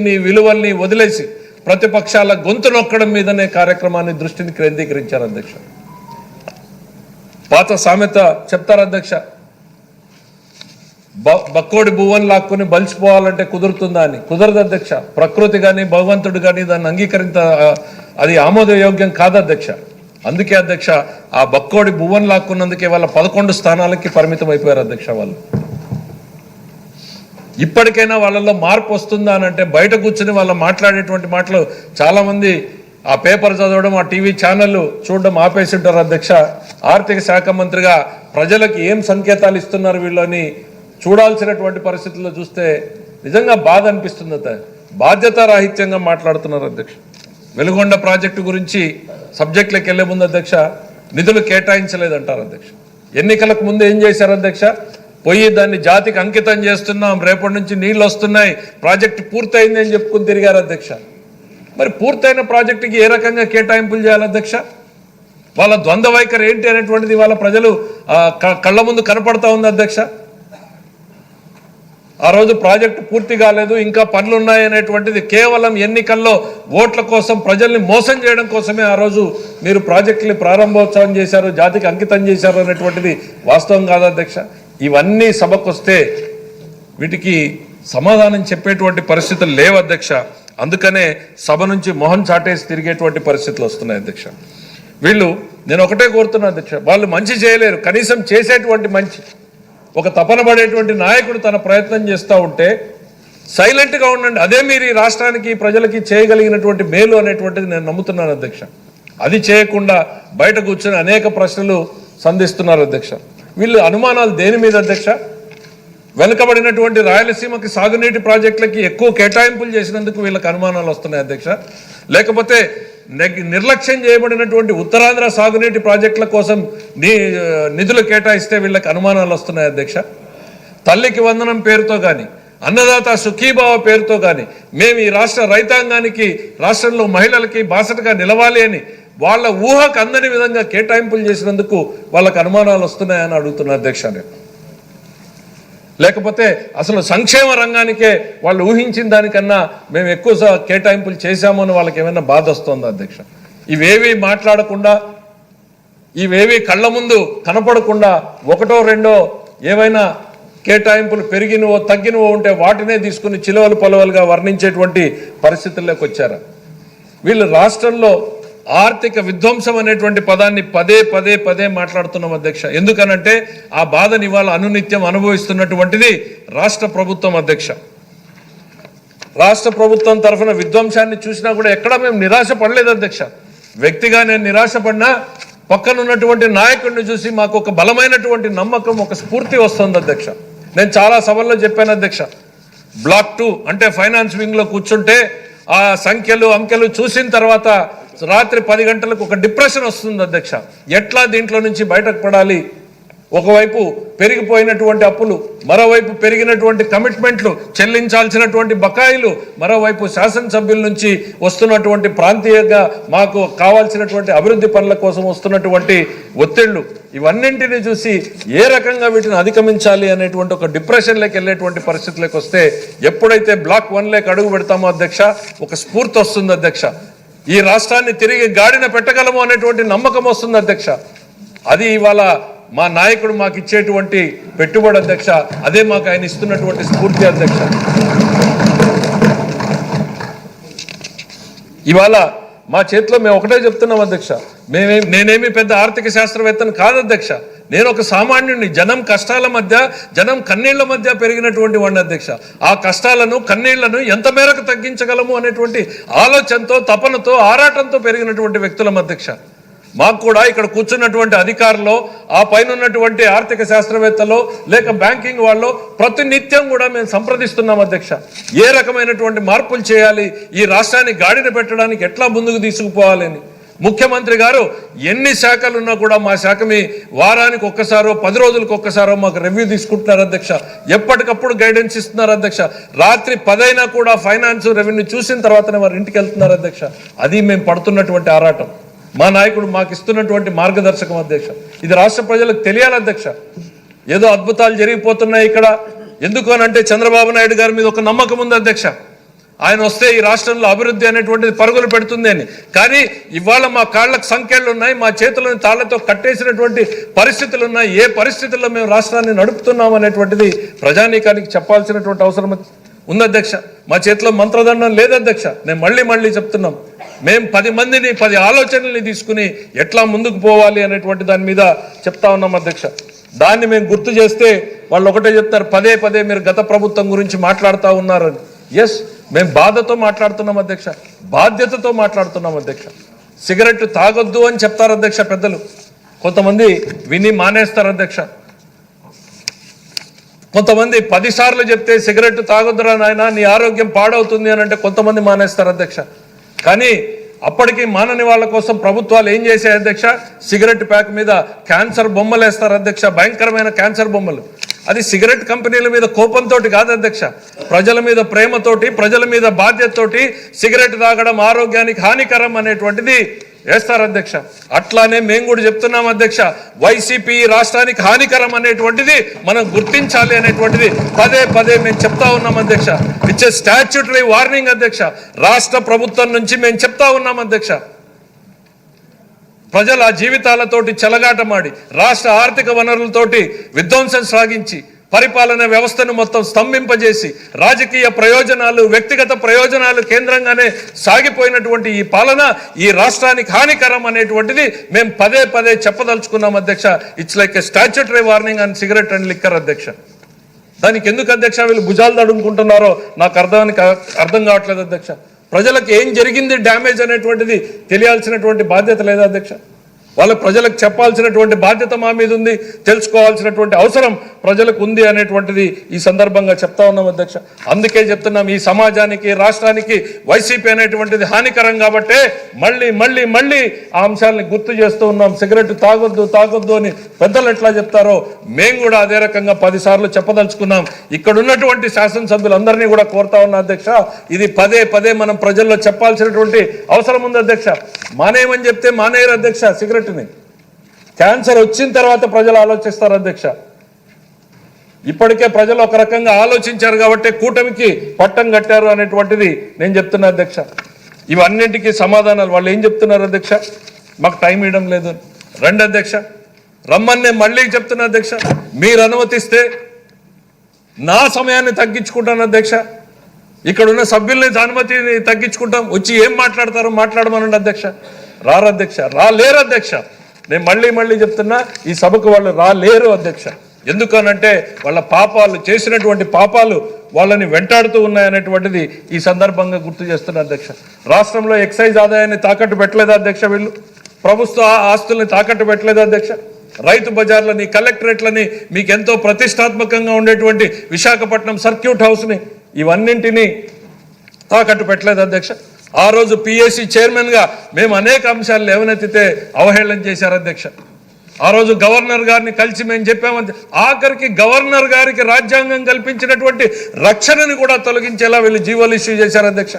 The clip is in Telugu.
నీ విలువల్ని వదిలేసి ప్రతిపక్షాల గొంతు నొక్కడం మీదనే కార్యక్రమాన్ని దృష్టిని కేంద్రీకరించారు అధ్యక్ష. పాత సామెత చెప్తారు అధ్యక్ష. బ- బక్కోడి భువన్ లాక్కుని బలిసిపోవాలంటే కుదురుతుందా అని. కుదరదు అధ్యక్ష. ప్రకృతి కానీ భగవంతుడు కానీ దాన్ని అంగీకరించ అది ఆమోదయోగ్యం కాదు అధ్యక్ష. అందుకే అధ్యక్ష ఆ బక్కోడి భువన్ లాక్కున్నందుకే వాళ్ళ పదకొండు స్థానాలకి పరిమితం అయిపోయారు అధ్యక్ష వాళ్ళు. ఇప్పటికైనా వాళ్ళల్లో మార్పు వస్తుందా అని అంటే బయట కూర్చుని వాళ్ళు మాట్లాడేటువంటి మాటలు చాలామంది ఆ పేపర్ చదవడం ఆ టీవీ ఛానళ్ళు చూడడం ఆపేసి ఉంటారు అధ్యక్ష. ఆర్థిక శాఖ మంత్రిగా ప్రజలకు ఏం సంకేతాలు ఇస్తున్నారు వీళ్ళని చూడాల్సినటువంటి పరిస్థితుల్లో చూస్తే నిజంగా బాధ అనిపిస్తుంది అత బాధ్యతారాహిత్యంగా మాట్లాడుతున్నారు అధ్యక్ష. వెలుగొండ ప్రాజెక్టు గురించి సబ్జెక్టులకు వెళ్ళే ముందు అధ్యక్ష నిధులు కేటాయించలేదంటారు అధ్యక్ష. ఎన్నికలకు ముందు ఏం చేశారు అధ్యక్ష? పోయి దాన్ని జాతికి అంకితం చేస్తున్నాం. రేపటి నుంచి నీళ్ళు వస్తున్నాయి. ప్రాజెక్టు పూర్తయింది అని చెప్పుకుని తిరిగారు అధ్యక్ష. మరి పూర్తయిన ప్రాజెక్టుకి ఏ రకంగా కేటాయింపులు చేయాలి అధ్యక్ష? వాళ్ళ ద్వంద్వ వైఖరి ఏంటి అనేటువంటిది వాళ్ళ ప్రజలు కళ్ళ ముందు కనపడతా ఉంది అధ్యక్ష. ఆ రోజు ప్రాజెక్టు పూర్తి కాలేదు ఇంకా పనులు ఉన్నాయి అనేటువంటిది కేవలం ఎన్నికల్లో ఓట్ల కోసం ప్రజల్ని మోసం చేయడం కోసమే ఆ రోజు మీరు ప్రాజెక్టుని ప్రారంభోత్సవం చేశారు జాతికి అంకితం చేశారు అనేటువంటిది వాస్తవం కాదు అధ్యక్ష. ఇవన్నీ సభకు వస్తే వీటికి సమాధానం చెప్పేటువంటి పరిస్థితులు లేవు అధ్యక్ష. అందుకనే సభ నుంచి మొహం చాటేసి తిరిగేటువంటి పరిస్థితులు వస్తున్నాయి అధ్యక్ష. వీళ్ళు నేను ఒకటే కోరుతున్నా అధ్యక్ష వాళ్ళు మంచి చేయలేరు. కనీసం చేసేటువంటి మంచి ఒక తపన పడేటువంటి నాయకుడు తన ప్రయత్నం చేస్తూ ఉంటే సైలెంట్గా ఉండండి. అదే మీరు ఈ రాష్ట్రానికి ప్రజలకి చేయగలిగినటువంటి మేలు అనేటువంటిది నేను నమ్ముతున్నాను అధ్యక్ష. అది చేయకుండా బయట కూర్చొని అనేక ప్రశ్నలు సంధిస్తున్నారు అధ్యక్ష. వీళ్ళు అనుమానాలు దేని మీద అధ్యక్ష? వెనుకబడినటువంటి రాయలసీమకి సాగునీటి ప్రాజెక్టులకి ఎక్కువ కేటాయింపులు చేసినందుకు వీళ్ళకి అనుమానాలు వస్తున్నాయి అధ్యక్ష. లేకపోతే నిర్లక్ష్యం చేయబడినటువంటి ఉత్తరాంధ్ర సాగునీటి ప్రాజెక్టుల కోసం నీ నిధులు కేటాయిస్తే వీళ్ళకి అనుమానాలు వస్తున్నాయి అధ్యక్ష. తల్లికి వందనం పేరుతో కానీ అన్నదాత సుఖీభావ పేరుతో కానీ మేము ఈ రాష్ట్ర రైతాంగానికి రాష్ట్రంలో మహిళలకి బాసటగా నిలవాలి అని వాళ్ళ ఊహకు అందని విధంగా కేటాయింపులు చేసినందుకు వాళ్ళకు అనుమానాలు వస్తున్నాయని అడుగుతున్నా అధ్యక్ష నేను. లేకపోతే అసలు సంక్షేమ రంగానికే వాళ్ళు ఊహించిన దానికన్నా మేము ఎక్కువ కేటాయింపులు చేశామని వాళ్ళకి ఏమైనా బాధ వస్తుందా అధ్యక్ష? ఇవేవి మాట్లాడకుండా ఇవేవి కళ్ళ ముందు కనపడకుండా ఒకటో రెండో ఏవైనా కేటాయింపులు పెరిగినవో తగ్గినవో ఉంటే వాటినే తీసుకుని చిలవలు పొలవలుగా వర్ణించేటువంటి పరిస్థితుల్లోకి వచ్చారు? వీళ్ళు రాష్ట్రంలో ఆర్థిక విధ్వంసం అనేటువంటి పదాన్ని పదే పదే పదే మాట్లాడుతున్నాం అధ్యక్ష. ఎందుకనంటే ఆ బాధని ఇవాళ అనునిత్యం అనుభవిస్తున్నటువంటిది రాష్ట్ర ప్రభుత్వం అధ్యక్ష. రాష్ట్ర ప్రభుత్వం తరఫున విధ్వంసాన్ని చూసినా కూడా ఎక్కడా మేము నిరాశ పడలేదు అధ్యక్ష. వ్యక్తిగా నేను నిరాశ పడినా నాయకుడిని చూసి మాకు ఒక బలమైనటువంటి నమ్మకం ఒక స్ఫూర్తి వస్తుంది అధ్యక్ష. నేను చాలా సభల్లో చెప్పాను అధ్యక్ష. బ్లాక్ టూ అంటే ఫైనాన్స్ వింగ్లో కూర్చుంటే ఆ సంఖ్యలు అంకెలు చూసిన తర్వాత రాత్రి పది గంటలకు ఒక డిప్రెషన్ వస్తుంది అధ్యక్ష. ఎట్లా దీంట్లో నుంచి బయటకు పడాలి? ఒకవైపు పెరిగిపోయినటువంటి అప్పులు మరోవైపు పెరిగినటువంటి కమిట్మెంట్లు చెల్లించాల్సినటువంటి బకాయిలు మరోవైపు శాసనసభ్యుల నుంచి వస్తున్నటువంటి ప్రాంతీయంగా మాకు కావాల్సినటువంటి అభివృద్ధి పనుల కోసం వస్తున్నటువంటి ఒత్తిళ్ళు ఇవన్నింటిని చూసి ఏ రకంగా వీటిని అధిగమించాలి అనేటువంటి ఒక డిప్రెషన్లోకి వెళ్ళేటువంటి పరిస్థితులకు వస్తే ఎప్పుడైతే బ్లాక్ వన్లోకి అడుగు పెడతామో అధ్యక్ష ఒక స్ఫూర్తి వస్తుంది అధ్యక్ష. ఈ రాష్ట్రాన్ని తిరిగి గాడిన పెట్టగలము అనేటువంటి నమ్మకం వస్తుంది అధ్యక్ష. అది ఇవాళ మా నాయకుడు మాకు ఇచ్చేటువంటి పెట్టుబడి అధ్యక్ష. అదే మాకు ఆయన ఇస్తున్నటువంటి స్ఫూర్తి అధ్యక్ష. ఇవాళ మా చేతిలో మేము ఒకటే చెప్తున్నాం అధ్యక్ష. మేమే నేనేమి పెద్ద ఆర్థిక శాస్త్రవేత్తను కాదు అధ్యక్ష. నేను ఒక సామాన్యుడిని జనం కష్టాల మధ్య జనం కన్నీళ్ళ మధ్య పెరిగినటువంటి వాడిని అధ్యక్ష. ఆ కష్టాలను కన్నీళ్ళను ఎంత మేరకు తగ్గించగలము అనేటువంటి ఆలోచనతో తపనతో ఆరాటంతో పెరిగినటువంటి వ్యక్తులం అధ్యక్ష. మాకు కూడా ఇక్కడ కూర్చున్నటువంటి అధికారులు ఆ పైన ఉన్నటువంటి ఆర్థిక శాస్త్రవేత్తలు లేక బ్యాంకింగ్ వాళ్ళు ప్రతినిత్యం కూడా మేము సంప్రదిస్తున్నాం అధ్యక్ష. ఏ రకమైనటువంటి మార్పులు చేయాలి ఈ రాష్ట్రాన్ని గాడిన పెట్టడానికి ఎట్లా ముందుకు తీసుకుపోవాలని ముఖ్యమంత్రి గారు ఎన్ని శాఖలు ఉన్నా కూడా మా శాఖ మీ వారానికి ఒక్కసారో పది రోజులకు ఒక్కసారో మాకు రివ్యూ తీసుకుంటున్నారు అధ్యక్ష. ఎప్పటికప్పుడు గైడెన్స్ ఇస్తున్నారు అధ్యక్ష. రాత్రి పదైనా కూడా ఫైనాన్స్ రెవెన్యూ చూసిన తర్వాతనే వారు ఇంటికి వెళ్తున్నారు అధ్యక్ష. అది మేము పడుతున్నటువంటి ఆరాటం. మా నాయకుడు మాకు ఇస్తున్నటువంటి మార్గదర్శకం అధ్యక్ష. ఇది రాష్ట్ర ప్రజలకు తెలియాలి అధ్యక్ష. ఏదో అద్భుతాలు జరిగిపోతున్నాయి ఇక్కడ. ఎందుకు అని అంటే చంద్రబాబు నాయుడు గారి మీద ఒక నమ్మకం ఉంది అధ్యక్ష. ఆయన వస్తే ఈ రాష్ట్రంలో అభివృద్ధి అనేటువంటిది పరుగులు పెడుతుంది అని. కానీ ఇవాళ మా కాళ్ళకు సంఖ్యలు ఉన్నాయి మా చేతులను తాళ్ళతో కట్టేసినటువంటి పరిస్థితులు ఉన్నాయి ఏ పరిస్థితుల్లో మేము రాష్ట్రాన్ని నడుపుతున్నాం అనేటువంటిది ప్రజానీకానికి చెప్పాల్సినటువంటి అవసరం ఉంది అధ్యక్ష. మా చేతిలో మంత్రదండం లేదు అధ్యక్ష. నేను మళ్ళీ మళ్ళీ చెప్తున్నాం. మేము పది మందిని పది ఆలోచనల్ని తీసుకుని ఎట్లా ముందుకు పోవాలి అనేటువంటి దాని మీద చెప్తా ఉన్నాం అధ్యక్ష. దాన్ని మేము గుర్తు చేస్తే వాళ్ళు ఒకటే చెప్తారు పదే పదే మీరు గత ప్రభుత్వం గురించి మాట్లాడుతూ ఉన్నారని ఎస్ మేము బాధతో మాట్లాడుతున్నాం అధ్యక్ష. బాధ్యతతో మాట్లాడుతున్నాం అధ్యక్ష. సిగరెట్ తాగొద్దు అని చెప్తారు అధ్యక్ష పెద్దలు. కొంతమంది విని మానేస్తారు అధ్యక్ష. కొంతమంది పదిసార్లు చెప్తే సిగరెట్ తాగొద్దురా నాయన నీ ఆరోగ్యం పాడవుతుంది అని అంటే కొంతమంది మానేస్తారు అధ్యక్ష. కానీ అప్పటికి మానని వాళ్ళ కోసం ప్రభుత్వాలు ఏం చేశాయి అధ్యక్ష? సిగరెట్ ప్యాక్ మీద క్యాన్సర్ బొమ్మలు వేస్తారు అధ్యక్ష. భయంకరమైన క్యాన్సర్ బొమ్మలు. అది సిగరెట్ కంపెనీల మీద కోపంతో కాదు అధ్యక్ష. ప్రజల మీద ప్రేమతోటి ప్రజల మీద బాధ్యతతోటి సిగరెట్ తాగడం ఆరోగ్యానికి హానికరం అనేటువంటిది వేస్తారు అధ్యక్ష. అట్లానే మేము కూడా చెప్తున్నాం అధ్యక్ష వైసీపీ రాష్ట్రానికి హానికరం అనేటువంటిది మనం గుర్తించాలి అనేటువంటిది పదే పదే మేము చెప్తా ఉన్నాం అధ్యక్ష. ఇచ్చే స్టాచ్యూటరీ వార్నింగ్ అధ్యక్ష. రాష్ట్ర ప్రభుత్వం నుంచి మేము చెప్తా ఉన్నాం అధ్యక్ష. ప్రజల జీవితాలతోటి చెలగాటమాడి రాష్ట్ర ఆర్థిక వనరులతోటి విధ్వంసం సాగించి పరిపాలన వ్యవస్థను మొత్తం స్తంభింపజేసి రాజకీయ ప్రయోజనాలు వ్యక్తిగత ప్రయోజనాలు కేంద్రంగానే సాగిపోయినటువంటి ఈ పాలన ఈ రాష్ట్రానికి హానికరం అనేటువంటిది మేము పదే పదే చెప్పదలుచుకున్నాం అధ్యక్ష. It's like a statutory warning and cigarette and liquor అధ్యక్ష. దానికి ఎందుకు అధ్యక్ష వీళ్ళు భుజాలు తడుముకుంటున్నారో నాకు అర్థానికి అర్థం కావట్లేదు అధ్యక్ష. ప్రజలకు ఏం జరిగింది డ్యామేజ్ అనేటువంటిది తెలియాల్సినటువంటి బాధ్యత లేదా అధ్యక్ష? వాళ్ళ ప్రజలకు చెప్పాల్సినటువంటి బాధ్యత మా మీద ఉంది తెలుసుకోవాల్సినటువంటి అవసరం ప్రజలకు ఉంది అనేటువంటిది ఈ సందర్భంగా చెప్తా ఉన్నాం అధ్యక్ష. అందుకే చెప్తున్నాం ఈ సమాజానికి రాష్ట్రానికి వైసీపీ అనేటువంటిది హానికరం కాబట్టే మళ్ళీ మళ్ళీ మళ్ళీ ఆ అంశాలని గుర్తు చేస్తూ ఉన్నాం. సిగరెట్ తాగొద్దు తాగొద్దు అని పెద్దలు ఎట్లా చెప్తారో మేము కూడా అదే రకంగా పదిసార్లు చెప్పదలుచుకున్నాం. ఇక్కడ ఉన్నటువంటి శాసనసభ్యులందరినీ కూడా కోరుతా ఉన్నా అధ్యక్ష ఇది పదే పదే మనం ప్రజల్లో చెప్పాల్సినటువంటి అవసరం ఉంది అధ్యక్ష. మానేయమని చెప్తే మానేయరు అధ్యక్ష సిగరెట్ని. క్యాన్సర్ వచ్చిన తర్వాత ప్రజలు ఆలోచిస్తారు అధ్యక్ష. ఇప్పటికే ప్రజలు ఒక రకంగా ఆలోచించారు కాబట్టి కూటమికి పట్టం కట్టారు అనేటువంటిది నేను చెప్తున్నా అధ్యక్ష. ఇవన్నింటికి సమాధానాలు. వాళ్ళు ఏం చెప్తున్నారు అధ్యక్ష? మాకు టైం ఇవ్వడం లేదు. రండి అధ్యక్ష. రమ్మని నేను మళ్ళీ చెప్తున్నా అధ్యక్ష. మీరు అనుమతిస్తే నా సమయాన్ని తగ్గించుకుంటాను అధ్యక్ష. ఇక్కడ ఉన్న సభ్యుల్ని అనుమతిని తగ్గించుకుంటాం. వచ్చి ఏం మాట్లాడతారో మాట్లాడమనండి అధ్యక్ష. రారు అధ్యక్ష. రాలేరు అధ్యక్ష. నేను మళ్ళీ మళ్ళీ చెప్తున్నా ఈ సభకు వాళ్ళు రాలేరు అధ్యక్ష. ఎందుకనంటే వాళ్ళ పాపాలు చేసినటువంటి పాపాలు వాళ్ళని వెంటాడుతూ ఉన్నాయనేటువంటిది ఈ సందర్భంగా గుర్తు చేస్తున్న అధ్యక్ష. రాష్ట్రంలో ఎక్సైజ్ ఆదాయాన్ని తాకట్టు పెట్టలేదా అధ్యక్ష వీళ్ళు? ప్రభుత్వ ఆస్తుల్ని తాకట్టు పెట్టలేదా అధ్యక్ష? రైతు బజార్లని కలెక్టరేట్లని మీకు ఎంతో ప్రతిష్టాత్మకంగా ఉండేటువంటి విశాఖపట్నం సర్క్యూట్ హౌస్ని ఇవన్నింటినీ తాకట్టు పెట్టలేదు అధ్యక్ష? ఆ రోజు పిఎస్సి చైర్మన్గా మేము అనేక అంశాలు లేవనెత్తితే అవహేళన చేశారు అధ్యక్ష. ఆ రోజు గవర్నర్ గారిని కలిసి మేము చెప్పామని ఆఖరికి గవర్నర్ గారికి రాజ్యాంగం కల్పించినటువంటి రక్షణని కూడా తొలగించేలా వీళ్ళు జీవోలు ఇష్యూ చేశారు అధ్యక్ష.